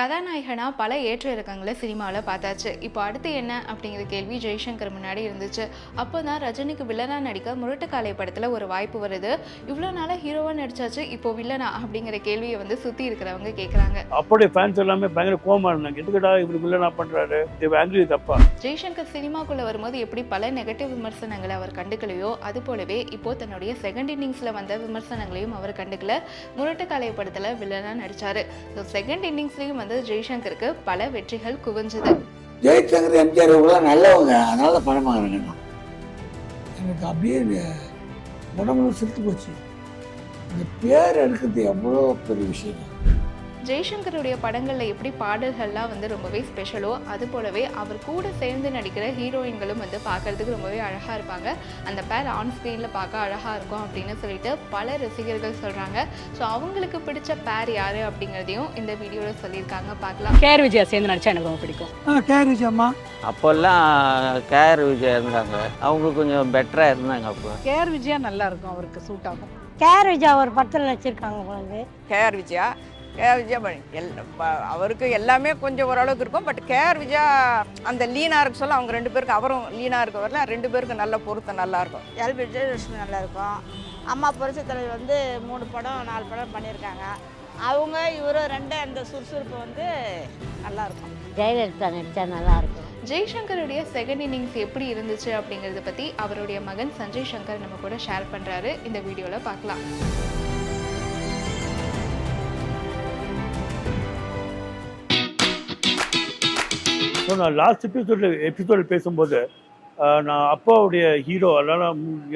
கதாநாயகனா பல ஏற்ற இறக்கங்களை சினிமாவில் பார்த்தாச்சு. இப்போ அடுத்து என்ன அப்படிங்கிற கேள்வி ஜெய்சங்கர் முன்னாடி இருந்துச்சு. அப்போ தான் ரஜினிக்கு வில்லனா நடிக்க முரட்டுக்காலை படத்தில் ஒரு வாய்ப்பு வருது. இவ்வளோ நாளாக ஹீரோவாக நடிச்சாச்சு இப்போ வில்லனா அப்படிங்கிற கேள்வியை வந்து சுற்றி இருக்கிறவங்க கேட்குறாங்க அப்போடைய ஃபேன்ஸ் எல்லாமே பயங்கர கோமா இருந்தாங்க. எதுக்குடா இவர் வில்லனா பண்றாரு? தேவ ஆங்கிரி தப்பா? ஜெய்சங்கர் சினிமாக்குள்ளே வரும்போது எப்படி பல நெகட்டிவ் விமர்சனங்களை அவர் கண்டுக்கலையோ அது போலவே இப்போ தன்னுடைய செகண்ட் இன்னிங்ஸில் வந்த விமர்சனங்களையும் அவர் கண்டுக்கல. முரட்டுக்காலை படத்தில் வில்லனா நடிச்சாரு. ஸோ செகண்ட் இன்னிங்ஸ்லேயும் வந்து ஜெய்சங்கருக்கு பல வெற்றிகள் குவிஞ்சது. ஜெய்சங்கர் எம்ஜிஆர் இவங்களாம் நல்லவங்க. அதனால தான் படம் வாங்குறேங்க எனக்கு அப்படியே உடம்புல செத்து போச்சு. இந்த பேர் எடுக்கிறது எவ்வளோ பெரிய விஷயம். ஜெய்சங்கருடைய படங்களில் எப்படி பாடல்கள்லாம் வந்து ரொம்பவே ஸ்பெஷலோ அது போலவே அவர் கூட சேர்ந்து நடிக்கிற ஹீரோயின்களும் வந்து பார்க்கறதுக்கு ரொம்பவே அழகாக இருப்பாங்க. அந்த பேர் ஆன் ஸ்க்ரீனில் பார்க்க அழகாக இருக்கும் அப்படின்னு சொல்லிட்டு பல ரசிகர்கள் சொல்கிறாங்க ஸோ அவங்களுக்கு பிடிச்ச பேர் யார் அப்படிங்கிறதையும் இந்த வீடியோவில் சொல்லியிருக்காங்க. பார்க்கலாம். கேஆர் விஜயா சேர்ந்து நடிச்சா எனக்கு ரொம்ப பிடிக்கும். ஆ கேரிஜ் அம்மா. அப்போல்லாம் கேஆர் விஜயா இருந்தாங்க. அவங்க கொஞ்சம் பெட்டராக இருந்தாங்க அப்போ. கேஆர் விஜயா நல்லா இருக்கும் அவருக்கு சூட் ஆகும். கேஆர் விஜயா ஒரு படத்தில் நடிச்சிருக்காங்க குழந்தை கேஆர் விஜயா கேஆர் விஜயா ப- எல் ப- அவருக்கு எல்லாமே கொஞ்சம் ஓரளவுக்கு இருக்கும். பட் கேஆர் விஜயா அந்த லீனாக இருக்க சொல்ல அவங்க ரெண்டு பேருக்கு அவரும் லீனாக இருக்க வரல. ரெண்டு பேருக்கு நல்ல பொருத்தம் நல்லா இருக்கும். எல் விஜயலட்சுமி நல்லா இருக்கும். அம்மா புரட்சி தலைவர் வந்து மூணு படம் நாலு படம் பண்ணியிருக்காங்க. அவங்க இவரும் ரெண்டு அந்த சுறுசுறுப்பு வந்து நல்லா இருக்கும். ஜெயலலிதா நடித்தா நல்லா இருக்கும். ஜெய்சங்கருடைய செகண்ட் இன்னிங்ஸ் எப்படி இருந்துச்சு அப்படிங்கிறத பற்றி அவருடைய மகன் சஞ்சய் சங்கர் நம்ம கூட ஷேர் பண்ணுறாரு இந்த வீடியோவில் பார்க்கலாம். ஸோ நான் லாஸ்ட் எபிசோட்ல எபிசோடில் பேசும்போது நான் அப்பாவுடைய ஹீரோ அதனால்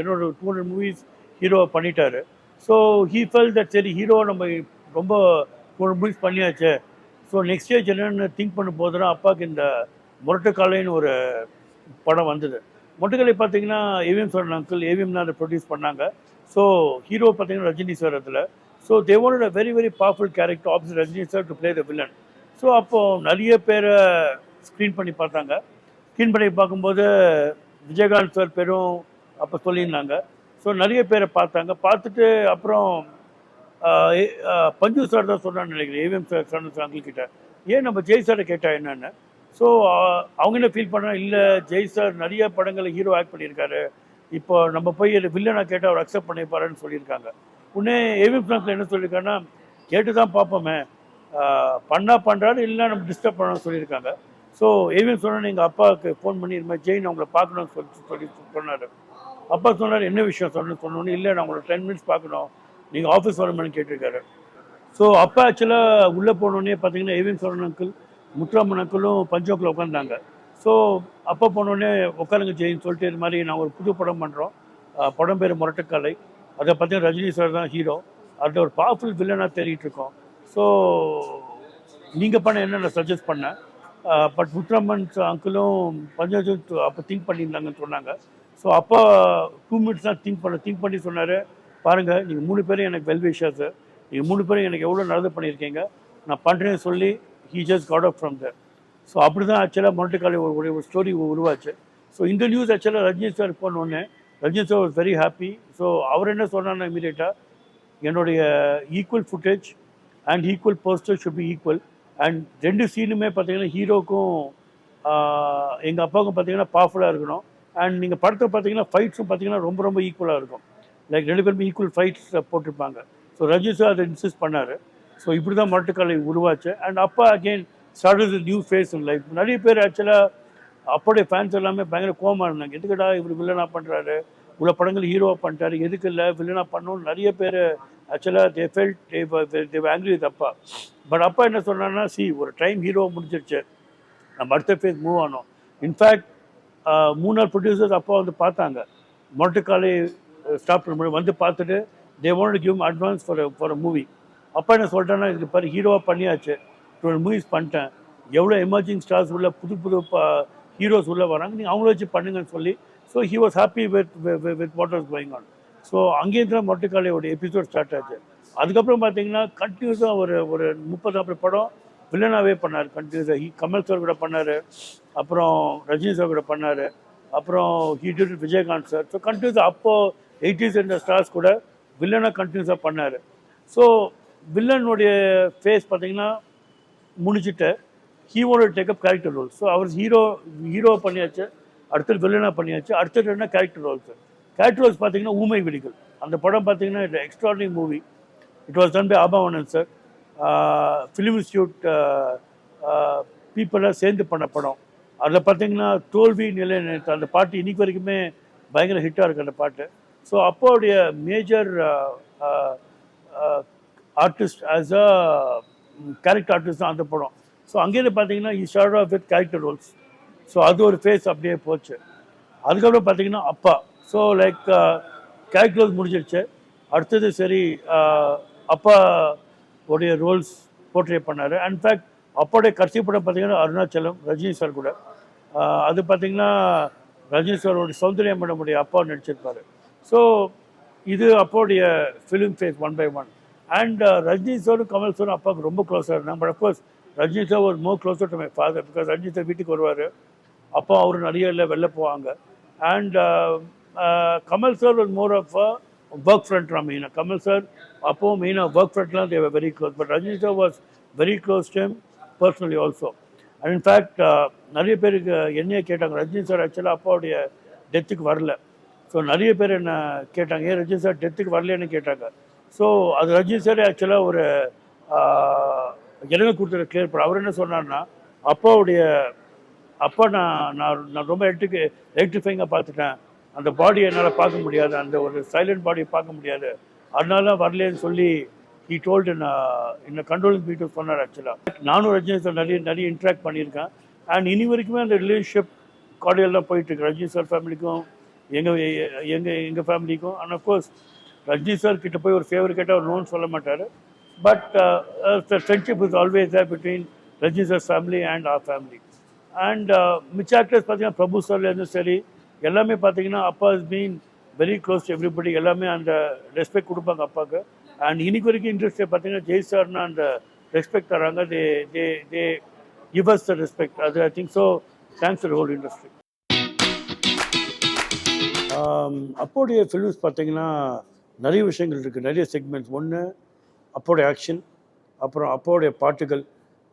என்னோட டூ ஹண்ட்ரட் மூவிஸ் ஹீரோவை பண்ணிட்டாரு. ஸோ ஹீ ஃபெல் தட் சரி ஹீரோ நம்ம ரொம்ப டூ ஹண்ட்ரட் மூவிஸ் பண்ணியாச்சு. ஸோ நெக்ஸ்ட் ஸ்டேஜ் என்னென்னு திங்க் பண்ணும் போதுனா அப்பாவுக்கு இந்த முரட்டுக்காலைன்னு ஒரு படம் வந்தது. முரட்டுக்காலை பார்த்தீங்கன்னா ஏவிஎம் சொன்ன அங்கிள் ஏவிஎம் தான் அதை ப்ரொடியூஸ் பண்ணாங்க. ஸோ ஹீரோ பார்த்தீங்கன்னா ரஜினி சார் அதில். So they a very very powerful character ops Rajini sir to play the villain so அப்போது நிறைய பேரை ஸ்க்ரீன் பண்ணி பார்த்தாங்க. ஸ்க்ரீன் பண்ணி பார்க்கும்போது விஜயகாந்த் சார் பேரும் அப்போ சொல்லியிருந்தாங்க. ஸோ நிறைய பேரை பார்த்தாங்க. பார்த்துட்டு அப்புறம் பஞ்சு சார் தான் சொன்னான்னு நினைக்கிறேன். ஏவிஎம் சார் சொன்ன அங்கிள் கிட்ட. ஏன் நம்ம ஜெய் சாரை கேட்டால் என்னன்னு? ஸோ அவங்க என்ன ஃபீல் பண்ணால் இல்லை ஜெய் சார் நிறைய படங்களில் ஹீரோ ஆக்ட் பண்ணியிருக்காரு. இப்போ நம்ம போய் வில்லனாக கேட்டால் அவர் அக்செப்ட் பண்ணிப்பாருன்னு சொல்லியிருக்காங்க. உடனே ஏவிஎம் சாங்கில் என்ன சொல்லியிருக்காங்கன்னா கேட்டு தான் பார்ப்போமே. பண்ணால் பண்ணா பண்ணுறாரு இல்லை நம்ம டிஸ்டர்ப் பண்ணணும்னு சொல்லியிருக்காங்க. ஸோ ஏவிஎம் சொன்னார் எங்கள் அப்பாவுக்கு ஃபோன் பண்ணி இது மாதிரி ஜெயின் அவங்கள பார்க்கணும்னு சொல்லி சொல்லி சொன்னார். அப்பா சொன்னார் என்ன விஷயம் சொன்னு சொன்னோன்னு? இல்லை நான் உங்களை டென் மினிட்ஸ் பார்க்கணும். நீங்கள் ஆஃபீஸ் வரணும்னு கேட்டிருக்காரு. ஸோ அப்பா ஆக்சுவலாக உள்ளே போனோடனே பார்த்தீங்கன்னா ஏவிஎம் சோழன் அங்கிள் முத்துராமன் அங்கிளும் பஞ்சோக்கில் உட்காந்தாங்க ஸோ அப்பா போனோடனே உட்காருங்க ஜெயின்னு சொல்லிட்டு இது மாதிரி நான் ஒரு புது படம் பண்ணுறோம் படம் பேர் முரட்டுக்காலை. அதை பார்த்தீங்கன்னா ரஜினி சார் தான் ஹீரோ அது ஒரு பவர்ஃபுல் வில்லனாக தேடிட்டு இருக்கோம். ஸோ நீங்கள் பண்ண என்ன நான் சஜஸ்ட் பண்ணேன்? பட் முத்துராமன் அங்கிளும் பஞ்சாஜத் அப்போ திங்க் பண்ணியிருந்தாங்கன்னு சொன்னாங்க. ஸோ அப்போ டூ மினிட்ஸ் தான் திங்க் பண்ண திங்க் பண்ணி சொன்னார். பாருங்கள் நீங்கள் மூணு பேரும் எனக்கு வெல்விஷர்ஸு நீங்கள் மூணு பேரும் எனக்கு எவ்வளோ நல்லது பண்ணியிருக்கீங்க. நான் பண்ணுறேன்னு சொல்லி he just got up from there so அப்படி தான் ஆக்சுவலாக மொரட்டுக்காலை ஒரு ஒரு- ஒரு ஸ்டோரி உருவாச்சு. ஸோ இந்த நியூஸ் ஆக்சுவலாக ரஜினி சார் போனோடனே Rajini sir was very happy so அவர் என்ன சொன்னார்னா இமீடியட்டாக என்னுடைய equal footage and equal poster should be equal and ரெண்டு சீனுமே பார்த்தீங்கன்னா ஹீரோக்கும் எங்கள் அப்பாவுக்கும் பார்த்தீங்கன்னா பவர்ஃபுல்லாக இருக்கணும். அண்ட் நீங்கள் படத்தை பார்த்தீங்கன்னா ஃபைட்ஸும் பார்த்தீங்கன்னா ரொம்ப ரொம்ப ஈக்குவலாக இருக்கும். லைக் ரெண்டு பேருமே ஈக்குவல் ஃபைட்ஸ் போட்டிருப்பாங்க. ஸோ ரஜினி சார் அதை இன்சிஸ்ட் பண்ணார். ஸோ இப்படி தான் மரட்டுக்காலை உருவாச்சு. அண்ட் அப்பா again start new phase in life நிறைய பேர் ஆக்சுவலாக அப்போடைய ஃபேன்ஸ் எல்லாமே பயங்கர கோமா இருந்தாங்க. எதுக்குடா இவர் வில்லனா பண்ணுறாரு இவ்வளோ படங்கள் ஹீரோவாக பண்ணிட்டாரு. எதுக்கு இல்லை? வில்லனா பண்ணணும்னு நிறைய பேர் ஆக்சுவலாக தே ஃபெல்ட் தே ஆங்கிரி தப்பா பட் அப்பா என்ன சொன்னான்னா சி ஒரு டைம் ஹீரோ முடிஞ்சிருச்சு. நம்ம அடுத்த ஃபேஸ் மூவ் ஆனோம். இன்ஃபேக்ட் மூணார் ப்ரொடியூசர்ஸ் அப்பா வந்து பார்த்தாங்க. மொரட்டுக்காலை ஸ்டாப் பண்ண வந்து பார்த்துட்டு they want give advance for for a movie அப்பா என்ன சொல்லிட்டேன்னா இதுக்கு பாரு ஹீரோவாக பண்ணியாச்சு. டுவெல் மூவிஸ் பண்ணிட்டேன். எவ்வளோ எமர்ஜிங் ஸ்டார்ஸ் உள்ள புது புது ஹீரோஸ் உள்ளே வராங்க. நீங்கள் அவங்கள வச்சு பண்ணுங்கன்னு சொல்லி. So he was happy with with what was going on so அங்கேருந்து தான் மொட்டைக்காலையோட எபிசோட் ஸ்டார்ட் ஆச்சு. அதுக்கப்புறம் பார்த்தீங்கன்னா கண்டினியூஸாக ஒரு ஒரு முப்பது நாற்பது படம் வில்லனாகவே பண்ணார். கண்டினியூஸாக ஹி கமல் சார் கூட பண்ணார். அப்புறம் ரஜினி சார் கூட பண்ணார். அப்புறம் ஹீ விஜயகாந்த் சார் ஸோ கண்டினியூஸாக அப்போது எயிட்டிஸ் இருந்த ஸ்டார்ஸ் கூட வில்லனாக கண்டினியூஸாக பண்ணார். ஸோ வில்லனுடைய ஃபேஸ் பார்த்தீங்கன்னா முடிச்சுட்டு ஹீவோட take up character role so அவர் ஹீரோ ஹீரோ பண்ணியாச்சு. அடுத்தது வில்லனாக பண்ணியாச்சு. அடுத்தது என்ன கேரக்டர் ரோல் சார் ரோல்ஸ் பார்த்தீங்கன்னா ஊமை விழிகள். அந்த படம் பார்த்தீங்கன்னா extraordinary movie it was done by Aabavanan sir film institute பீப்புளாக சேர்ந்து பண்ண படம். அதில் பார்த்தீங்கன்னா தோல்வி நிலை அந்த பாட்டு இன்னைக்கு வரைக்குமே பயங்கர ஹிட்டாக இருக்குது அந்த பாட்டு. So அப்போடைய major artist as a character artist தான் அந்த படம். ஸோ அங்கேருந்து பார்த்தீங்கன்னா he start off with character roles so அது ஒரு ஃபேஸ் அப்படியே போச்சு. அதுக்கப்புறம் பார்த்தீங்கன்னா அப்பா. ஸோ லைக் கேல்குலஸ் முடிஞ்சிருச்சு. அடுத்தது சரி uh, அப்பா உடைய ரோல்ஸ் போர்ட்ரே பண்ணார். இன்ஃபேக்ட் அப்போடைய கடைசி படம் பார்த்தீங்கன்னா அருணாச்சலம் ரஜினி சார் கூட. Uh, அது பார்த்தீங்கன்னா ரஜினி சாரோட சௌந்தர்யா மேடமுடைய அப்பா நடிச்சிருப்பார். ஸோ இது அப்போடைய film phase one by one and Rajini சாரும் கமல் சாரும் அப்பாவுக்கு ரொம்ப க்ளோஸாக இருந்தாங்க. பட் அஃப்கோர்ஸ் ரஜினி சார் ஒரு more closer to my father because Rajini sir வீட்டுக்கு வருவார். அப்பா அவர் நிறைய இல்லை வெளில போவாங்க. அண்ட் கமல் சார் ஒரு மோர் ஆஃப் ஒர்க் ஃப்ரண்ட் மெயினாக கமல் சார் அப்போவும் மெயினாக ஒர்க் ஃப்ரண்ட்லாம் தேவை very close but Rajini sir was very close time personally also and in fact நிறைய பேருக்கு என்னையே கேட்டாங்க ரஜினி சார் ஆக்சுவலாக அப்பாவுடைய டெத்துக்கு வரல ஸோ நிறைய பேர் என்ன கேட்டாங்க ஏன் ரஜினி சார் டெத்துக்கு வரலன்னு கேட்டாங்க ஸோ அது ரஜினி சார் ஆக்சுவலாக ஒரு எனக்கு கொடுத்துருக்க கிளியர் பண்ண அவர் என்ன சொன்னார்னா அப்பாவுடைய அப்பா நான் நான் நான் ரொம்ப எலக்ட்ரிக் எலக்ட்ரிஃபைங்காக பார்த்துட்டேன். அந்த பாடியை என்னால் பார்க்க முடியாது. அந்த ஒரு சைலண்ட் பாடியை பார்க்க முடியாது. அதனால தான் வரலேன்னு சொல்லி ஹீ டோல்டு என்ன கண்ட்ரோலிங் பீட்டு சொன்னார் ஆக்சுவலாக நானும் ரஜினி சார் நிறைய நிறைய இன்ட்ராக்ட் பண்ணியிருக்கேன். அண்ட் இனி வரைக்குமே அந்த ரிலேஷன்ஷிப் கார்டியெல்லாம் போயிட்டுருக்கு. ரஜினி சார் ஃபேமிலிக்கும் எங்கள் எங்கள் எங்கள் ஃபேமிலிக்கும் அண்ட் அஃப்கோர்ஸ் ரஜினி சார் கிட்ட போய் ஒரு ஃபேவர் கேட்டால் அவர் நோன்னு சொல்ல மாட்டார். But friendship is always there between Rajini sir family and our family and மிச்ச ஆக்டர்ஸ் பார்த்தீங்கன்னா பிரபு சார்லேருந்து சரி எல்லாமே பார்த்தீங்கன்னா அப்பா is been very close to everybody எல்லாமே அந்த ரெஸ்பெக்ட் கொடுப்பாங்க அப்பாவுக்கு. அண்ட் இன்னைக்கு வரைக்கும் இண்டஸ்ட்ரியை பார்த்தீங்கன்னா ஜெய் சார்னா அந்த ரெஸ்பெக்ட் தராங்க. They they they give us the respect அது I think so thanks to whole industry அப்போடைய films பார்த்தீங்கன்னா நிறைய விஷயங்கள் இருக்குது நிறைய செக்மெண்ட்ஸ் ஒன்று அப்போடைய ஆக்ஷன் அப்புறம் அப்போடைய பாட்டுகள்.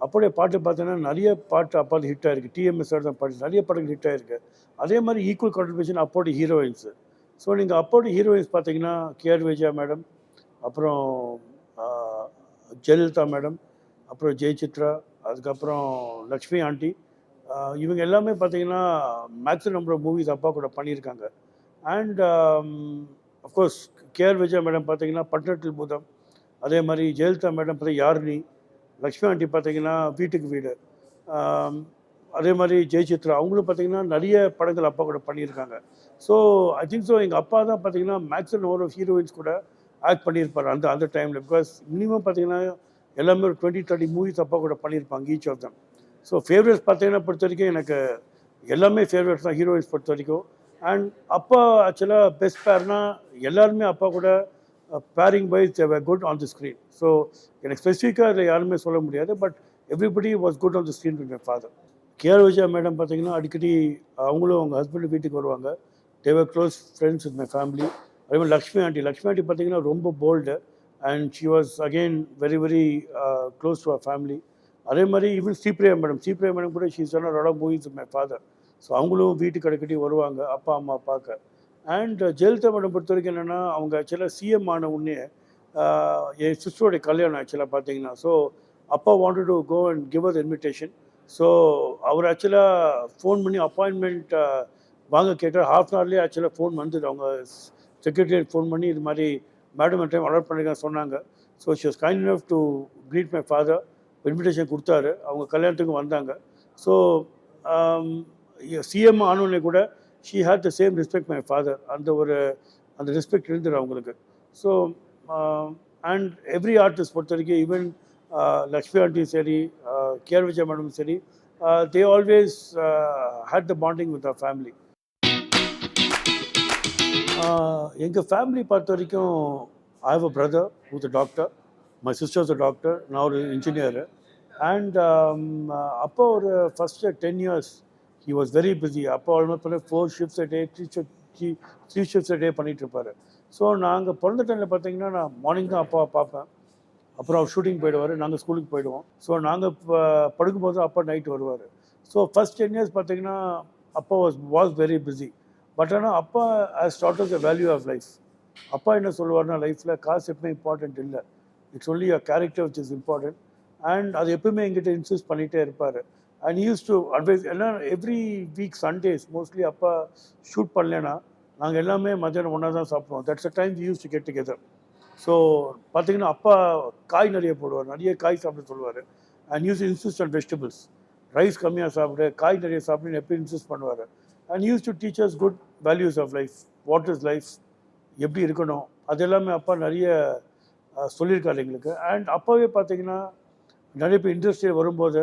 அப்போடைய பாட்டு பார்த்தீங்கன்னா நிறைய பாட்டு அப்போது ஹிட் ஆயிருக்கு. டிஎம்எஸோட தான் பாட்டு. நிறைய படங்கள் ஹிட் ஆயிருக்கு. அதே மாதிரி ஈக்குவல் கான்ட்ரிபியூஷன் அப்போடைய ஹீரோயின்ஸு ஸோ நீங்கள் அப்போடைய ஹீரோயின்ஸ் பார்த்தீங்கன்னா கேஆர் விஜயா மேடம் அப்புறம் ஜெயலலிதா மேடம் அப்புறம் ஜெயசித்ரா அதுக்கப்புறம் லக்ஷ்மி ஆண்டி இவங்க எல்லாமே பார்த்தீங்கன்னா மேக்ஸிமம் நம்பர் ஆஃப் மூவிஸ் அப்பா கூட பண்ணியிருக்காங்க. And of course K R Vijaya madam பார்த்தீங்கன்னா பட்னட்டில் பூதம். அதே மாதிரி ஜெயலலிதா மேடம் பார்த்தீங்கன்னா யாருனி லக்ஷ்மி ஆண்டி பார்த்தீங்கன்னா வீட்டுக்கு வீடு. அதே மாதிரி ஜெயசித்ரா அவங்களும் பார்த்தீங்கன்னா நிறைய படங்கள் அப்பா கூட பண்ணியிருக்காங்க. ஸோ ஐ திங்க் ஸோ எங்கள் அப்பா தான் பார்த்தீங்கன்னா மேக்ஸிமம் ஒரு ஹீரோயின்ஸ் கூட ஆக்ட் பண்ணியிருப்பார் அந்த அந்த டைமில் பிகாஸ் மினிமம் பார்த்தீங்கன்னா எல்லாமே ஒரு டுவெண்ட்டி தேர்ட்டி மூவிஸ் அப்பா கூட பண்ணியிருப்பாங்க each of them so favourites பார்த்தீங்கன்னா பொறுத்த வரைக்கும் எனக்கு எல்லாமே ஃபேவரட்ஸ் தான் ஹீரோயின்ஸ் பொறுத்த வரைக்கும். அண்ட் அப்பா ஆக்சுவலாக பெஸ்ட் பேர்னால் எல்லாருமே அப்பா கூட pairing wise they were good on the screen so எனக்கு ஸ்பெசிஃபிக்காக இதில் யாருமே சொல்ல முடியாது but everybody was good on the screen with my father KR Vijaya madam பார்த்தீங்கன்னா அடிக்கடி அவங்களும் அவங்க ஹஸ்பண்ட் வீட்டுக்கு வருவாங்க. They were close friends with my family அதே மாதிரி லக்ஷ்மி ஆண்டி லக்ஷ்மி ஆண்டி பார்த்தீங்கன்னா ரொம்ப bold and she was again very very close to our family அதே மாதிரி even Sripriya madam Sripriya madam கூட ஷீ சொன்ன ரொட மூவிஸ் மை ஃபாதர் ஸோ அவங்களும் வீட்டுக்கு அடிக்கடி வருவாங்க அப்பா அம்மா பார்க்க அண்ட் uh, ஜெயலலிதா மேடம் பொறுத்த வரைக்கும் என்னென்னா அவங்க ஆக்சுவலாக சிஎம் ஆன உடனே என் சிஸ்டருடைய கல்யாணம் ஆக்சுவலாக பார்த்தீங்கன்னா ஸோ அப்பா wanted to go and give us invitation so அவர் ஆக்சுவலாக ஃபோன் பண்ணி அப்பாயின்மெண்ட் வாங்க கேட்டால் ஹாஃப் அன் ஹவர்லேயே ஆக்சுவலாக ஃபோன் வந்தது. அவங்க செக்ரட்டரி ஃபோன் பண்ணி இது மாதிரி மேடம் டைம் அலாட் பண்ணிருக்காங்க சொன்னாங்க. So she was kind enough to greet my father invitation கொடுத்தாரு. அவங்க கல்யாணத்துக்கு வந்தாங்க. ஸோ சிஎம் ஆனோடனே கூட she had the same respect my father அந்த ஒரு அந்த ரெஸ்பெக்ட் இருந்துடும் அவங்களுக்கு. ஸோ அண்ட் எவ்ரி ஆர்டிஸ்ட் பொறுத்த வரைக்கும் ஈவன் லக்ஷ்மி ஆண்டியும் சரி கேர் விஜய் மேடமும் சரி they always had the bonding with a family எங்கள் ஃபேமிலி பொறுத்த வரைக்கும் I have a brother with doctor my sisters a doctor நான் ஒரு இன்ஜினியர் அண்ட் அப்போ ஒரு first ten years he was very busy அப்போ ஆல்மோஸ்ட் பண்ண four shifts day three shift three three shifts day பண்ணிகிட்டு இருப்பார். ஸோ நாங்கள் பிறந்த டைமில் பார்த்தீங்கன்னா நான் மார்னிங் தான் அப்பாவை பார்ப்பேன். அப்புறம் அவர் ஷூட்டிங் போயிடுவார். நாங்கள் ஸ்கூலுக்கு போயிடுவோம். ஸோ நாங்கள் படுக்கும்போது அப்பா நைட் வருவார். ஸோ ஃபர்ஸ்ட் டென் இயர்ஸ் பார்த்தீங்கன்னா அப்பா was was very busy but ஆனால் அப்பா as start the value of life அப்பா என்ன சொல்லுவார்னா லைஃப்பில் காசு எப்பவுமே இம்பார்ட்டன்ட் இல்லை. It's only a character which is important and அது எப்பவுமே எங்கிட்ட இன்சிஸ்ட் பண்ணிகிட்டே இருப்பார். அண்ட் யூஸ் டு அட்வைஸ் எல்லாம் எவ்ரி வீக் சண்டேஸ் மோஸ்ட்லி அப்பா ஷூட் பண்ணலன்னா நாங்கள் எல்லாமே மத்தியானம் ஒன்றா தான் சாப்பிடுவோம். That's a time use to get together so பார்த்தீங்கன்னா அப்பா காய் நிறைய போடுவார். நிறைய காய் சாப்பிட சொல்லுவார். And use insist on vegetables rice கம்மியாக சாப்பிடு காய் நிறைய சாப்பிடுன்னு எப்பயும் இன்சிஸ்ட் பண்ணுவார். And use to teachers good values of life what is life எப்படி இருக்கணும் அது எல்லாமே அப்பா நிறைய சொல்லியிருக்காரு எங்களுக்கு. அண்ட் அப்பாவே பார்த்தீங்கன்னா நிறைய பேர் இண்டஸ்ட்ரியில் வரும்போது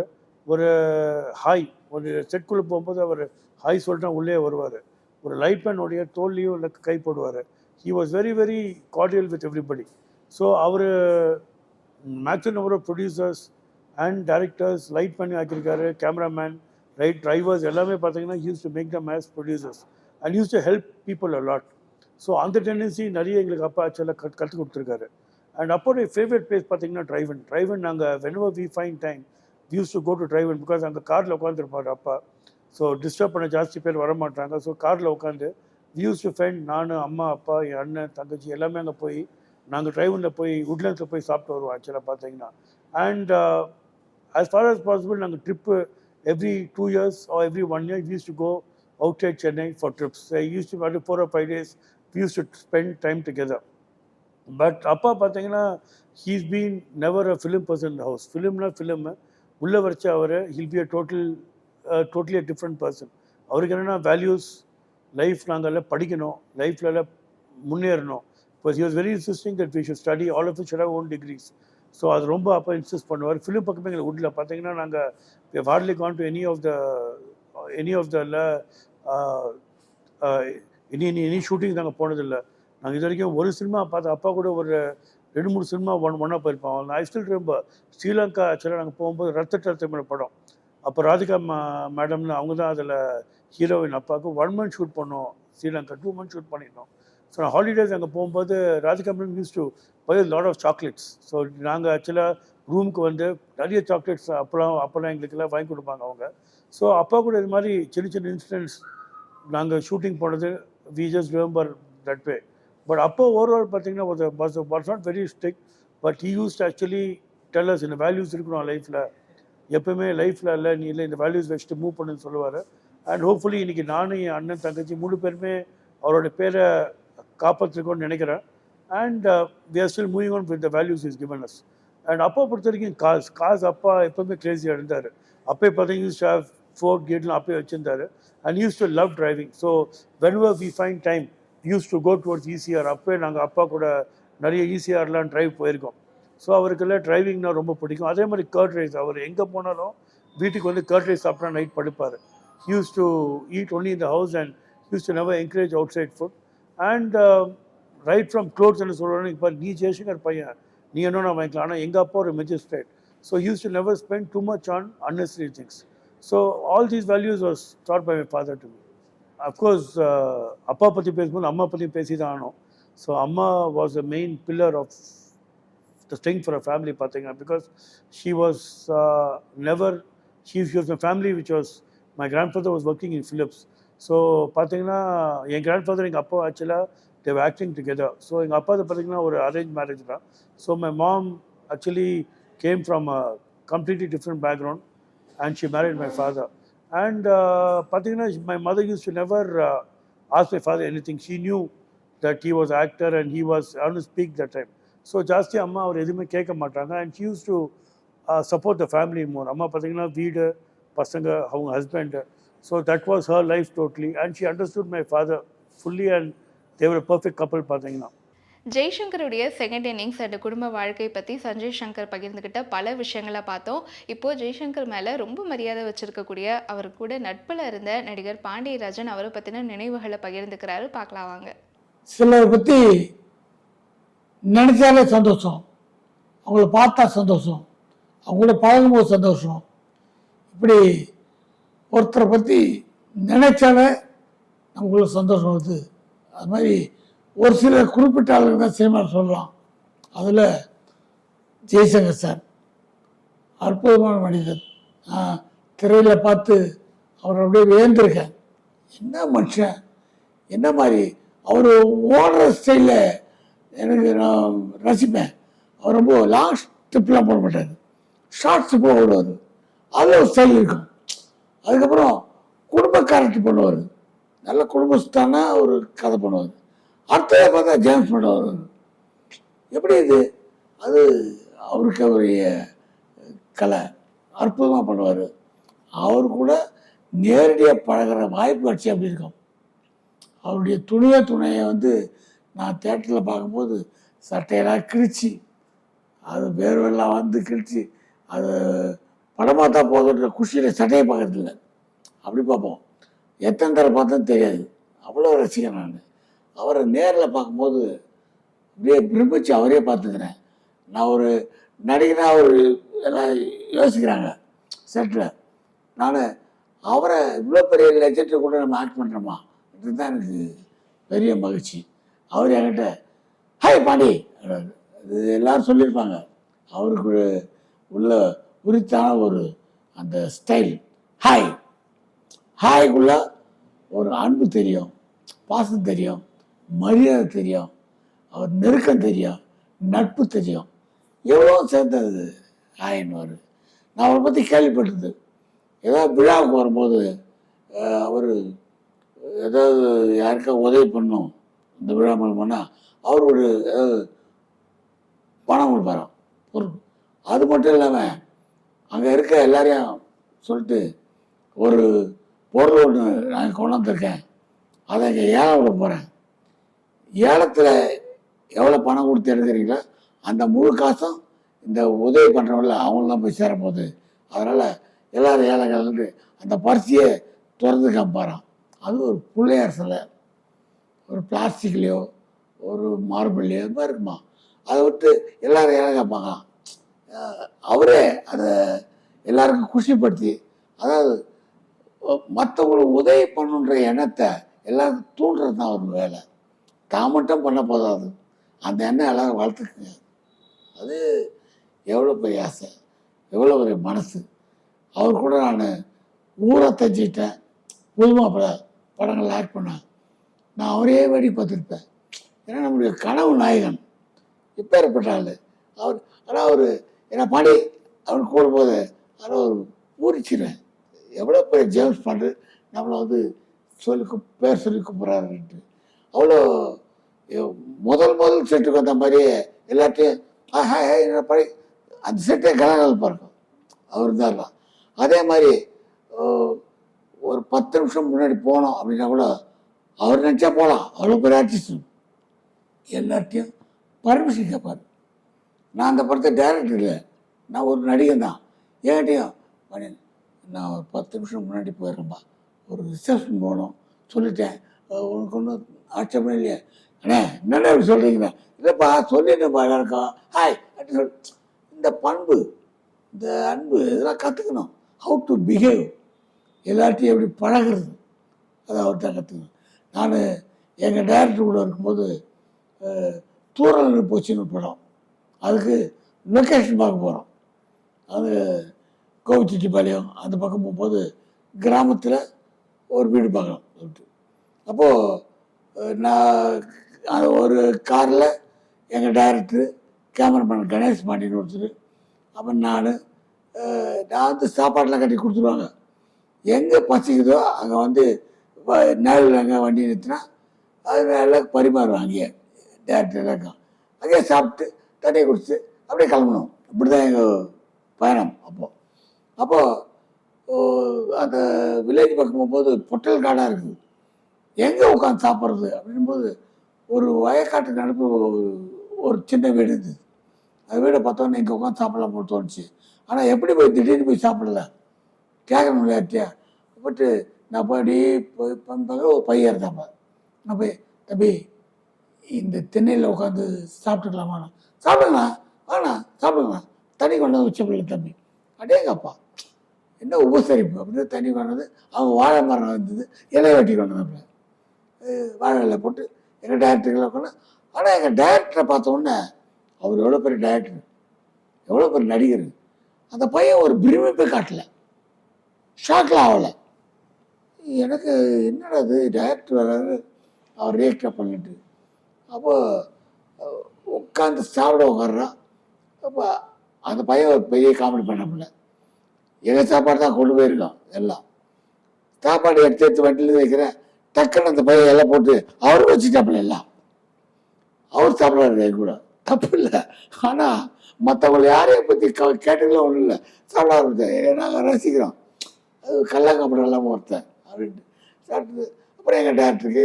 ஒரு ஹாய் ஒரு செட்குள்ளே போகும்போது அவர் ஹாய் சொல்லிட்டு உள்ளே வருவார். ஒரு லைட்மேனுடைய தோல்லையும் இல்லை கை போடுவார். He was very very cordial with everybody so our maximum number of producers and directors light man ஆக்கியிருக்காரு cameraman right drivers எல்லாமே பார்த்தீங்கன்னா use to make them mass producers and use to help people a lot lot so அந்த tendency நிறைய எங்களுக்கு அப்பா ஆக்சுவலாக கற்றுக் கொடுத்துருக்காரு. And அப்போடைய ஃபேவரட் பிளேஸ் பார்த்தீங்கன்னா ட்ரைவன் ட்ரைவன் நாங்கள் whenever we fine time use to go to drive in because அங்கே காரில் உட்காந்துருப்பார் அப்பா. ஸோ டிஸ்டர்ப் பண்ண ஜாஸ்தி பேர் வரமாட்டாங்க. ஸோ காரில் உட்காந்து வியூஸ் டு ஃப்ரெண்ட் நான் அம்மா அப்பா என் அண்ணன் தங்கச்சி எல்லாமே அங்கே போய் நாங்கள் ட்ரைவனில் போய் உட்லண்ட்ஸில் போய் சாப்பிட்டு வருவோம் ஆக்சுவலாக பார்த்தீங்கன்னா and as far as possible நாங்கள் trip every two years or every one year use to go outside Chennai for trips use to வந்து four or five days use to spend time together but அப்பா பார்த்தீங்கன்னா he's been never a film person house ஃபிலிம்னா film உள்ளே வரைச்ச அவர் he'll be a total totally a different person அவருக்கு என்னென்னா values life நாங்கள் எல்லாம் படிக்கணும் லைஃப்ல முன்னேறணும். இப்போ he was very insisting that we should study all of should have own degrees so அது ரொம்ப அப்போ இன்சிஸ்ட் பண்ணுவார். ஃபிலிம் பக்கமே எங்களுக்கு உள்ள பார்த்தீங்கன்னா நாங்கள் hardly gone to any of the any of the any any any shooting நாங்கள் போனதில்லை. நாங்கள் இது வரைக்கும் ஒரு சினிமா பார்த்து அப்பா கூட ஒரு ரெண்டு மூணு சினிமா ஒன் ஒன்றா போயிருப்போம். ஐ ஸ்டில் ரொம்ப ஸ்ரீலங்கா ஆக்சுவலாக நாங்கள் போகும்போது ரத்த ரத்தமிழ படம். அப்போ ராதிகா மா மேடம்னு அவங்க தான் அதில் ஹீரோயின் அப்பாவுக்கு ஒன் மந்த் ஷூட் பண்ணோம். ஸ்ரீலங்கா டூ மந்த் ஷூட் பண்ணியிருந்தோம். ஸோ நான் ஹாலிடேஸ் அங்கே போகும்போது Radhika madam use to buy lot of chocolates so நாங்கள் ஆக்சுவலாக ரூமுக்கு வந்து நிறைய சாக்லேட்ஸ் அப்போலாம் அப்போலாம் எங்களுக்கெல்லாம் வாங்கி கொடுப்பாங்க அவங்க. ஸோ அப்பா கூட இது மாதிரி சின்ன சின்ன இன்சிடென்ட்ஸ் நாங்கள் ஷூட்டிங் போனது we just remember that way but அப்போ ஓவரால் பார்த்தீங்கன்னா ஒரு was was not very strict but he use actually tell us இந்த வேல்யூஸ் இருக்கணும் லைஃப்பில் எப்பவுமே லைஃப்பில் இல்லை நீ இல்லை இந்த வேல்யூஸ் வச்சுட்டு மூவ் பண்ணுன்னு சொல்லுவார். அண்ட் ஹோப்ஃபுல்லி இன்னைக்கு நானும் என் அண்ணன் தங்கச்சி மூணு பேருமே அவரோட பேரை காப்பாற்றிருக்கோன்னு நினைக்கிறேன். And we are still moving on with the values is given us and அப்பா பொறுத்த வரைக்கும் காசு காசு அப்பா எப்போவுமே கிரேசியாக இருந்தார். அப்போ பார்த்தீங்கன்னா யூஸ் ஹேவ் ஃபோர் கேட்லாம் அப்போயே வச்சுருந்தாரு. And use to love driving so when we fine time use to go towards ECR அப்போ நாங்கள் அப்பா கூட நிறைய ஈசிஆர்லாம் டிரைவ் போயிருக்கோம். ஸோ அவருக்கெல்லாம் டிரைவிங்னா ரொம்ப பிடிக்கும். அதே மாதிரி கர்ட் ரைஸ் அவர் எங்கே போனாலும் வீட்டுக்கு வந்து கர்ட் ரைஸ் சாப்பிட்டா நைட் படுப்பார். யூஸ் டு ஈட் ஒன்லி இந்த house and use to never encourage outside food and right from clothes என்ன சொல்கிறேன்னு இப்போ நீ ஜெயசங்கர் பையன் நீ என்ன வாங்கிக்கலாம். ஆனால் எங்கள் அப்பா ஒரு magistrate so use to never spend too much on unnecessary things so all these values was taught by my father to me of course அப்பா பற்றி பேசும்போது அம்மா பற்றி பேசி தான் ஆனோம் ஸோ அம்மா was a main pillar of the strength for a family பார்த்தீங்கன்னா because she was never she was my family which was my grandfather was working in Philips so பார்த்தீங்கன்னா என் கிராண்ட் ஃபாதர் எங்கள் அப்பா ஆக்சுவலாக தேவ் ஆக்டிங் டுகெதர் ஸோ எங்கள் அப்பா பார்த்தீங்கன்னா ஒரு அரேஞ்ச் மேரேஜ் தான். So my mom actually came from a completely different background and she married my father And பார்த்தீங்கன்னா Patigna, my mother used to never uh, ask my father anything. She knew that he was actor and he was on his peak so ஜாஸ்தி அம்மா அவர் எதுவுமே கேட்க மாட்டாங்க and she use to support the family more அம்மா பார்த்தீங்கன்னா வீடு பசங்க அவங்க husband so that was her life totally and she understood my father fully and they were perfect கப்பல் பார்த்தீங்கன்னா ஜெய்சங்கருடைய செகண்ட் இன்னிங்ஸ் அண்ட் குடும்ப வாழ்க்கை பற்றி சஞ்சய் சங்கர் பகிர்ந்துக்கிட்ட பல விஷயங்களை பார்த்தோம். இப்போது ஜெய்சங்கர் மேலே ரொம்ப மரியாதை வச்சுருக்கக்கூடிய அவர் கூட நட்பில் இருந்த நடிகர் பாண்டியராஜன் அவரை பற்றின நினைவுகளை பகிர்ந்துக்கிறாரு. பார்க்கலாம் வாங்க. சிலரை பற்றி நினைச்சாலே சந்தோஷம். அவங்கள பார்த்தா சந்தோஷம். அவங்களோட பழகும்போது சந்தோஷம். இப்படி ஒருத்தரை பற்றி நினைச்சாலே நமக்குள்ள சந்தோஷம் வருது. அது மாதிரி ஒரு சில குறிப்பிட்ட ஆளுங்க தான் சினிமா சொல்லலாம். அதில் ஜெய்சங்கர் சார். அற்புதமான மனிதன். திரையில் பார்த்து அவர் அப்படியே வியந்திருக்கேன் என்ன மனுஷன்? என்ன மாதிரி? அவர் ஓடுற ஸ்டைலில் எனக்கு நான் ரசிப்பேன். அவர் ரொம்ப லாங் ஸ்டெப்லாம் போட மாட்டார். ஷார்ட் ஸ்டெப்பாக ஓடுவார். அது ஒரு ஸ்டைல் இருக்கும். அதுக்கப்புறம் குடும்ப கேரக்டர் பண்ணுவார். நல்ல குடும்பஸ்தான ஒரு கதை பண்ணுவார். அடுத்ததை பார்த்தா ஜேம்ஸ் பண்ணுவார் எப்படி இது? அது அவருக்கு அவருடைய கலை. அற்புதமாக பண்ணுவார். அவர் கூட நேரடியாக பழகுற வாய்ப்பு கட்சி அப்படி இருக்கும். அவருடைய துணிய துணையை வந்து நான் தேட்டரில் பார்க்கும்போது சட்டையெல்லாம் கிழிச்சு அது வேர்வெல்லாம் வந்து கிழிச்சு அது படமாக தான் போதுன்ற குஷியில் சட்டையை பார்க்கறதில்ல. அப்படி பார்ப்போம். எத்தனை தடவை பார்த்தோன்னு தெரியாது. அவ்வளோ ரசிகன் நான். அவரை நேரில் பார்க்கும்போது அப்படியே விரும்பிச்சு அவரே பார்த்துக்கிறேன். நான் ஒரு நடிகனாக ஒரு எல்லாம் யோசிக்கிறாங்க. செட்டில் நான் அவரை இவ்வளோ பெரிய லட்சத்தை கூட நம்ம ஆக்ட் பண்ணுறோமா இதுதான் எனக்கு பெரிய மகிழ்ச்சி. அவர் என்கிட்ட ஹாய் பாண்டி. இது எல்லாரும் சொல்லியிருப்பாங்க. அவருக்கு உள்ள உரித்தான ஒரு அந்த ஸ்டைல் ஹாய் ஹாய்க்குள்ள ஒரு அன்பு தெரியும். பாசம் தெரியும். மரியாதை தெரியும். அவர் நெருக்கம் தெரியும். நட்பு தெரியும். எவ்வளோ சேர்ந்தது ஹாயின்னு நான் அவரை பற்றி கேள்விப்பட்டது. ஏதாவது விழாவுக்கு வரும்போது அவர் ஏதாவது யாருக்கா உதவி பண்ணும் இந்த விழா மூலமானா அவர் ஒரு ஏதாவது பணம் கொடுப்பாராம் பொருள் அது மட்டும் இல்லாமல் அங்கே இருக்க எல்லாரையும் சொல்லிட்டு ஒரு பொருள் ஒன்று நான் கொண்டாந்துருக்கேன் அதை இங்கே ஏன் விட போகிறேன் ஏலத்தில் எவ்வளோ பணம் கொடுத்து எடுக்கிறீங்களோ அந்த முழு காசும் இந்த உதவி பண்ணுறவங்கள அவங்களாம் போய் சேரப்போகுது அதனால் எல்லாரும் ஏழை அந்த பரிசையே திறந்து காப்பாரான் அது ஒரு பிள்ளையார் சிலை ஒரு பிளாஸ்டிக்லேயோ ஒரு மார்பிள்லையோ இது மாதிரி இருக்குமா? அதை விட்டு எல்லாரும் ஏழை காப்பாங்களாம் அவரே அதை எல்லாருக்கும் குஷிப்படுத்தி அதாவது மற்றவங்களுக்கு உதவி பண்ணுன்ற எண்ணத்தை எல்லாருக்கும் தூண்டுறது தான் ஒரு வேலை. தான் மட்டும் பண்ண போதாது. அந்த எண்ணம் எல்லாரும் வளர்த்துக்குங்க. அது எவ்வளோ பெரிய ஆசை. எவ்வளோ பெரிய மனசு. அவர் கூட நான் ஊரை தெரிஞ்சுக்கிட்டேன். புதுமா பட படங்கள் ஆக்ட் பண்ணேன். நான் அவரே வேடி பார்த்துருப்பேன். ஏன்னா நம்முடைய கனவு நாயகன். இப்பேற்பட்ட ஆள். அவர் ஆனால் அவர் என்ன பாடி அவர் கூட போது ஆனால் அவர் பூரிச்சிருவேன். எவ்வளோ பெரிய ஜேம்ஸ் பாண்டு நம்மளை வந்து சொல்லி பேர் சொல்லி கூப்பிட்றாருன்ட்டு. அவ்வளோ முதல் முதல் செட்டுக்கு வந்த மாதிரியே எல்லாத்தையும் ஆஹா ஹாய் என்ன படி அந்த செட்டே கலகலப்பாக இருக்கும் அவர் தான் அதே மாதிரி ஒரு பத்து நிமிஷம் முன்னாடி போனோம் அப்படின்னா கூட அவர் நினச்சா போகலாம் அவ்வளோ பெரிய ஆர்டிஸ்ட் எல்லாத்தையும் பர்மிஷன் கேட்பார். நான் அந்த படத்தை டைரக்டர் இல்லை. நான் ஒரு நடிகன் தான். என்கிட்டையும் மணி நான் ஒரு பத்து நிமிஷம் முன்னாடி போயிடுறேன்பா. ஒரு ரிசப்ஷன் போகணும். சொல்லிட்டேன். உனக்கு ஒன்றும் ஆட்சேபம் இல்லையே அண்ணே என்னென்ன இப்படி சொல்கிறீங்கண்ணே இல்லைப்பா சொல்லிட்டேன்ப்பா எல்லாருக்கும். ஹாய் அப்படின்னு சொல். இந்த பண்பு இந்த அன்பு இதெல்லாம் கற்றுக்கணும் ஹவு டு பிஹேவ் எல்லார்ட்டையும் எப்படி பழகுறது. அதை அவர்கிட்ட கற்றுக்கணும் நான் எங்கள் டேரக்டர் கூட இருக்கும்போது அஹ், தூரல் போச்சுன்னு ஒரு படம். அதுக்கு லொக்கேஷன் பார்க்க போகிறோம் அது கோவிச்செட்டிப்பாளையம் அந்த பக்கம் போகும்போது கிராமத்தில் ஒரு வீடு பார்க்கலாம் சொல்லிட்டு. அப்போது நான் ஒரு காரில் எங்கள் டைரக்டரு கேமராமேன் கணேஷ் பாண்டியன் ஒருத்தர் அப்புறம் நான் நான் வந்து சாப்பாடெலாம் கட்டி கொடுத்துருவாங்க. எங்கே பசிக்குதோ அங்கே வந்து நேரில் எங்கே வண்டி நிறுத்தினா அது பரிமாறுவாங்க அங்கேயே டேரக்டர் அங்கேயே சாப்பிட்டு தண்ணியை குடிச்சு அப்படியே கிளம்பணும். இப்படி தான் எங்கள் பயணம் அப்போது அப்போது அந்த வில்லேஜ் பக்கம் போகும்போது பொட்டல் காடாக இருக்குது. எங்கே உட்காந்து சாப்பிட்றது அப்படின்போது ஒரு வயக்காட்டு நடுப்பு ஒரு- சின்ன வீடு இருந்தது. அது வீடை பார்த்தோன்னே இங்கே உட்காந்து சாப்பிடலாம் போட்டு தோணுச்சு. ஆனால் எப்படி போய் திடீர்னு போய் சாப்பிடல? கேட்கணும் இல்லையாட்டியா பட்டு நான் போய் அப்படியே போய் பார்த்தாங்க ஒரு பையன் இருந்தாப்ப நான் போய் தம்பி இந்த திண்ணையில் உட்காந்து சாப்பிட்டுக்கலாமா? சாப்பிடுங்களா வேணாம் சாப்பிடுங்களா தண்ணி கொண்டு வந்து உச்சப்பிள்ளை தம்பி. அடேங்கப்பா என்ன உபசரிப்பு அப்படின்னு தண்ணி கொண்டது அவங்க வாழை மரம் இருந்தது இலை வெட்டி கொண்டு வந்தாப்புல. அஹ் வாழை போட்டு எங்கள் டேரக்டர்களை கொண்டு ஆனால் எங்கள் டேரக்டரை பார்த்த உடனே அவர் எவ்வளோ பெரிய டேரக்டர் எவ்வளோ பெரிய நடிகர்? அந்த பையன் ஒரு பிரமிப்பை காட்டலை. ஷாக்கில் ஆகலை. எனக்கு என்னடா இது டைரக்டர் வராரு அவர் ரியாக்டாக பண்ணிட்டு. அப்போ உட்காந்து சாப்பிட உட்காடுறான் அப்போ அந்த பையன் ஒரு பெரிய காமெடி பண்ண எங்கள் சாப்பாடு தான் கொண்டு போயிருக்கோம் எல்லாம். சாப்பாடு எடுத்து எடுத்து வண்டியில் வைக்கிறேன். டக்குன்னு அந்த பையன் எல்லாம் போட்டு அவர் வச்சுட்டாப்புல எல்லாம். அவர் சாப்பிட்றாரு கூட. தப்பு இல்லை. ஆனால் மற்றவங்களை யாரையும் பற்றி க கேட்டதுலாம் ஒன்றும் இல்லை. சாப்பிட ஆரம்பித்தேன் நாங்கள் ரசிக்கிறோம் அது கல்லாங்கப்படம் இல்லாமல் ஒருத்தன் அப்படின்ட்டு சாப்பிட்டு அப்புறம் எங்கள் டேரக்டருக்கு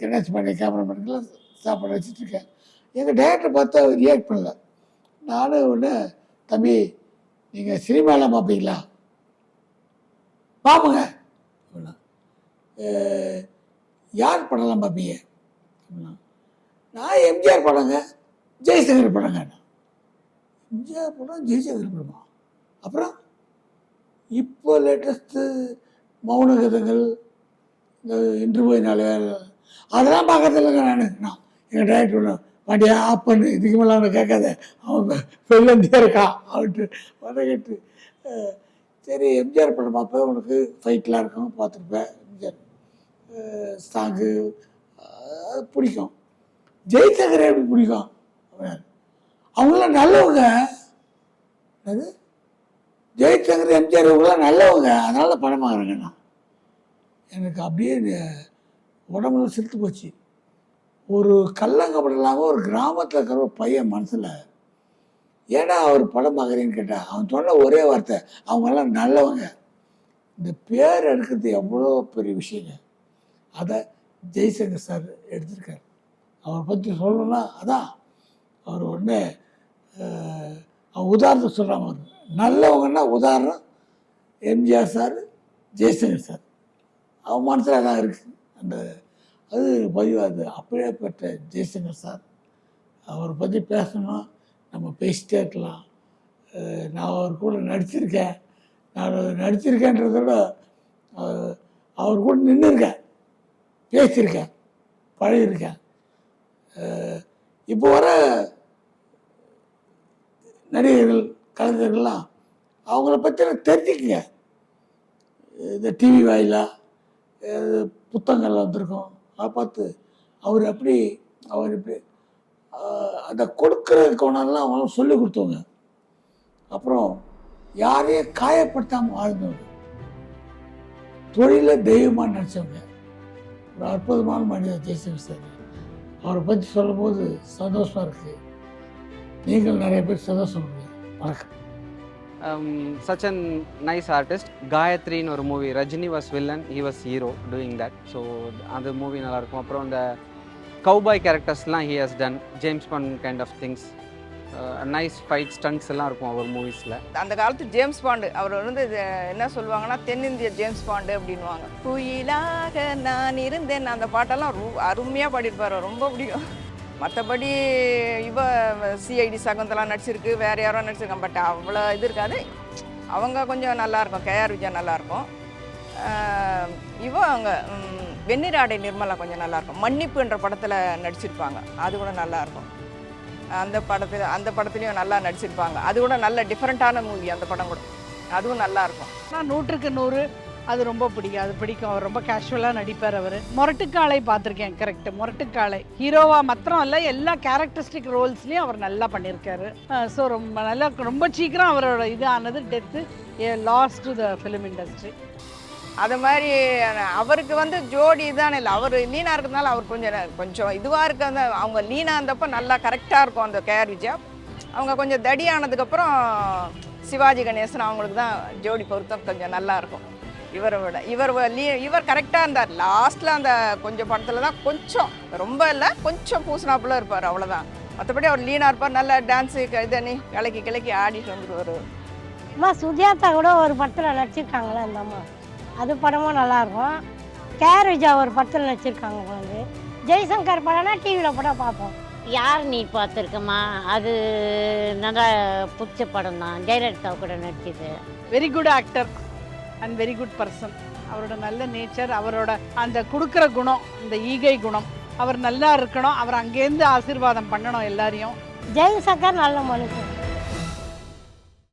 கணேஷ் பாண்டிய கேமராமேனுக்குலாம் சாப்பாடு வச்சுட்டு இருக்கேன். எங்கள் டேரக்டர் பார்த்தா ரியாக்ட் பண்ணல. நானும் ஒன்று தம்பி நீங்கள் சினிமாலாம் பார்ப்பீங்களா பார்ப்போங்க அப்படின்னா. "அஹ், யார் படம்லாம் பார்ப்பீங்க நான் எம்ஜிஆர் படங்க ஜெய்சங்கர் படங்க. எம்ஜிஆர் படம் ஜெய்சங்கர் படமா? அப்புறம் இப்போ லேட்டஸ்ட்டு மௌனகதங்கள் இந்த இன்று போய் நாலு அதெல்லாம் பார்க்கறது இல்லைங்க நான் நான் எங்கள் டேரக்டர் பாண்டியா ஆப்பன்னு இதுக்கு மேலே அவனை கேட்காத. அவன் வெள்ளந்தியாக இருக்கான் அவன்ட்டு வதக்கிட்டு சரி எம்ஜிஆர் படம் பார்ப்பேன் உனக்கு ஃபைட்லாம் இருக்கும் பார்த்துருப்பேன் எம்ஜிஆர். சாங்கு அது பிடிக்கும். ஜெய்சங்கர் எப்படி பிடிக்கும்? அவங்களாம் நல்லவங்க. அது ஜெயசங்கர் எம்ஜிஆர் இவங்களாம் நல்லவங்க. அதனால படம் நான். எனக்கு அப்படியே உடம்புல செத்து போச்சு. ஒரு கல்லங்கப்படம் இல்லாமல் ஒரு கிராமத்தில் இருக்கிற ஒரு பையன் மனசில் ஏன்னா அவர் படம் பார்க்குறேன்னு கேட்டால் அவன் சொன்ன ஒரே வார்த்தை அவங்கெல்லாம் நல்லவங்க. இந்த பேர் எடுக்கிறது எவ்வளோ பெரிய விஷயங்க. அதை ஜெய்சங்கர் சார் எடுத்திருக்கார். அவரை பற்றி சொல்லணும்னா அதான் அவர் ஒன்று அவன் உதாரணம் சொல்கிறான் அவர் நல்லவங்கன்னா உதாரணம் எம்ஜிஆர் சார் ஜெய்சங்கர் சார். அவன் மனசில் தான் இருக்குது அந்த அது பதிவாது பெற்ற ஜெய்சங்கர் சார். அவரை பற்றி பேசணும் நம்ம பேசிட்டே இருக்கலாம். நான் அவர் கூட நடிச்சிருக்கேன். நான் நடிச்சிருக்கேன்றதோட விட அவர் கூட நின்றுருக்கேன் பேசியிருக்கேன் பழகியிருக்கேன் இப்போ வர நடிகர்கள் கலைஞர்கள்லாம் அவங்கள பற்றி தெரிஞ்சுக்குங்க. இந்த டிவி வாயிலாக புத்தகங்கள்லாம் புத்தகங்கள் வந்திருக்கும். அதை பார்த்து அவர் எப்படி அவர் இப்படி அதை கொடுக்குற கோணம்லாம் அவங்களாம் சொல்லி கொடுத்தவங்க. அப்புறம் யாரையும் காயப்படுத்தாமல் வாழ்ந்தவங்க. தொழிலை தெய்வமாக நினச்சவங்க. ஒரு அற்புதமான மனிதர் ஜெய்சங்கர் சார். அவரை பற்றி சொல்லும்போது சந்தோஷமாக இருக்குது நீங்கள் நிறைய பேர் சந்தோஷம் வணக்கம். சச் அன் நைஸ் ஆர்டிஸ்ட் காயத்ரின்னு ஒரு movie Rajini was villain he was hero doing that so அந்த மூவி நல்லாயிருக்கும் அப்புறம் அந்த cowboy கேரக்டர்ஸ்லாம் he has done James Bond kind of things nice fight stunts எல்லாம் இருக்கும் அவர் மூவிஸில் அந்த காலத்து ஜேம்ஸ் பாண்டு அவர் வந்து இது என்ன சொல்லுவாங்கன்னா தென்னிந்திய ஜேம்ஸ் பாண்டு அப்படின்வாங்க குயிலாக நான் இருந்தேன். அந்த பாட்டெல்லாம் ரொ- அருமையாக பாடியிருப்பாரு. ரொம்ப பிடிக்கும். மற்றபடி இவ சிஐடி சகுந்தலா நடிச்சிருக்கு வேறு யாரோ நடிச்சிருக்காங்க. பட் அவ்வளோ இது இருக்காது. அவங்க கொஞ்சம் நல்லாயிருக்கும் கேஆர் விஜயா நல்லாயிருக்கும் இவன் அவங்க வெண்ணிராடை நிர்மலா கொஞ்சம் நல்லாயிருக்கும் மன்னிப்பு என்ற படத்தில் நடிச்சிருப்பாங்க. அது கூட நல்லாயிருக்கும் அந்த படத்தில் அந்த படத்துலையும் நல்லா நடிச்சிருப்பாங்க. அது கூட நல்ல டிஃப்ரெண்ட்டான மூவி அந்த படம் கூட. அதுவும் நல்லா இருக்கும். ஆனால் நூற்றுக்கு நூறு அது ரொம்ப பிடிக்கும் அது பிடிக்கும். அவர் ரொம்ப கேஷுவலாக நடிப்பார் அவர். முரட்டுக்காலை பார்த்துருக்கேன் கரெக்டு முரட்டுக்காளை ஹீரோவா மாத்திரம் இல்லை எல்லா கேரக்டரிஸ்டிக் ரோல்ஸ்லேயும் அவர் நல்லா பண்ணியிருக்காரு ஸோ ரொம்ப நல்லா ரொம்ப சீக்கிரம் அவரோட இது ஆனது death loss to the film industry அது மாதிரி அவருக்கு வந்து ஜோடி தான் இல்லை. அவர் லீனாக இருக்கிறதுனால அவர் கொஞ்சம் கொஞ்சம் இதுவாக இருக்க அந்த அவங்க லீனாக இருந்தப்போ நல்லா கரெக்டாக இருக்கும் அந்த கேஆர் அவங்க கொஞ்சம் தடியானதுக்கப்புறம் சிவாஜி கணேசன் அவங்களுக்கு தான் ஜோடி பொருத்தம் கொஞ்சம் நல்லாயிருக்கும் இவரை விட இவர் லீ இவர் கரெக்டாக இருந்தார். லாஸ்ட்டில் அந்த கொஞ்சம் படத்தில் தான் கொஞ்சம் ரொம்ப இல்லை கொஞ்சம் பூசினாப்புல இருப்பார் அவ்வளோதான் மற்றபடி அவர் லீனாக இருப்பார் நல்லா டான்ஸு இதனி கிளக்கி கிளக்கி ஆடிட்டு வந்துருவார். அம்மா சுஜாதா கூட ஒரு படத்தில் நடிச்சிருக்காங்களே அந்த அம்மா? அது படமும் நல்லாயிருக்கும். கேஆர் விஜயா ஒரு படத்தில் நடிச்சிருக்காங்க வந்து. ஜெய்சங்கர் படம்னா டிவியில் படம் பார்ப்போம். யார் நீ பார்த்துருக்கம்மா? அது நல்லா பிடிச்ச படம் தான் ஜெயலலிதா கூட நடிச்சது. Very good actor and very good person அவரோட நல்ல நேச்சர் அவரோட அந்த கொடுக்குற குணம் இந்த ஈகை குணம். அவர் நல்லா இருக்கணும். அவர் அங்கேருந்து ஆசீர்வாதம் பண்ணணும் எல்லாரையும். ஜெய்சங்கர் நல்ல மனுஷன்.